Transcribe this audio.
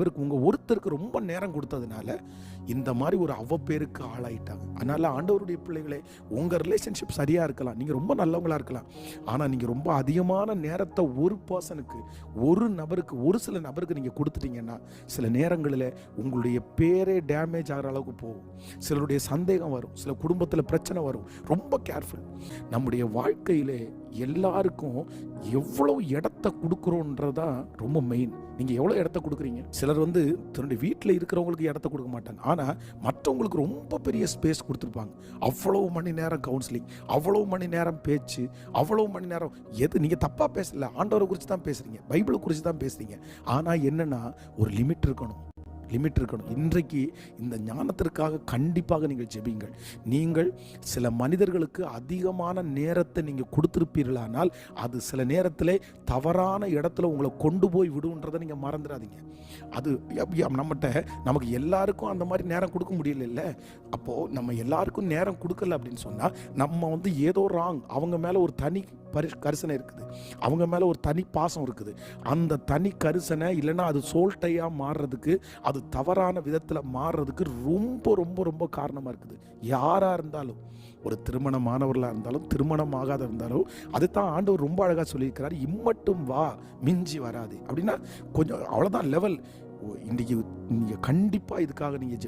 இவருக்கு உங்கள் ஒருத்தருக்கு ரொம்ப நேரம் கொடுத்ததுனால இந்த மாதிரி ஒரு அவ்வப்பேருக்கு ஆளாயிட்டாங்க. அதனால் ஆண்டவருடைய பிள்ளைகளே உங்கள் ரிலேஷன்ஷிப் சரியாக இருக்கலாம். நீங்கள் ரொம்ப நல்லவங்களா இருக்கலாம். ஆனால் நீங்கள் ரொம்ப அதிகமான நேரத்தை ஒரு பர்சனுக்கு ஒரு நபருக்கு ஒரு சில நபருக்கு நீங்கள் கொடுத்துட்டீங்கன்னா சில நேரங்களில் உங்களுடைய பேரே டேமேஜ் ஆகிற அளவுக்கு போகும். சிலருடைய சந்தேகம் வரும். சில குடும்பத்தில் பிரச்சனை வரும். ரொம்ப கேர்ஃபுல் நம்முடைய வாழ்க்கையிலே எல்லாருக்கும் எவ்வளவு இடத்த கொடுக்குறோன்றதான் ரொம்ப மெயின் நீங்கள் எவ்வளோ இடத்த கொடுக்குறீங்க? சிலர் வந்து தன்னுடைய வீட்டில் இருக்கிறவங்களுக்கு இடத்த கொடுக்க மாட்டாங்க. ஆனால் மற்றவங்களுக்கு ரொம்ப பெரிய ஸ்பேஸ் கொடுத்துருப்பாங்க. அவ்வளோ மணி நேரம் கவுன்சிலிங் அவ்வளோ மணி நேரம் பேச்சு அவ்வளோ மணி நேரம் எது நீங்கள் தப்பாக பேசல ஆண்டவரை குறித்து தான் பேசுகிறீங்க பைபிளை குறித்து தான் பேசுகிறீங்க ஆனால் என்னென்னா ஒரு லிமிட் இருக்கணும். லிமிட் இருக்கணும். இன்றைக்கு இந்த ஞானத்திற்காக கண்டிப்பாக நீங்கள் ஜெபிங்கள் நீங்கள் சில மனிதர்களுக்கு அதிகமான நேரத்தை நீங்கள் கொடுத்துருப்பீர்களானால் அது சில நேரத்தில் தவறான இடத்துல உங்களை கொண்டு போய் விடுன்றதை நீங்கள் மறந்துடாதீங்க. அது நம்மகிட்ட நமக்கு எல்லாருக்கும் அந்த மாதிரி நேரம் கொடுக்க முடியல அப்போது நம்ம எல்லாருக்கும் நேரம் கொடுக்கல அப்படின்னு சொன்னால் நம்ம வந்து ஏதோ ராங் அவங்க மேலே ஒரு தனி பரி கரிசனை இருக்குது. அவங்க மேலே ஒரு தனி பாசம் இருக்குது. அந்த தனி கரிசனை இல்லைன்னா அது சோல்ட்டையாக மாறுறதுக்கு அது தவறான விதத்தில் மாறுறதுக்கு ரொம்ப ரொம்ப ரொம்ப காரணமாக இருக்குது. யாராக இருந்தாலும் ஒரு திருமணமானவர்களாக இருந்தாலும் திருமணம் ஆகாத இருந்தாலும் அதுதான் ஆண்டவர் ரொம்ப அழகாக சொல்லியிருக்கிறார். இம்மட்டும் வா மிஞ்சி வராது. அப்படின்னா கொஞ்சம் அவ்வளோதான் லெவல் இன்றைக்கி நீங்கள் கண்டிப்பாக இதுக்காக நீங்கள்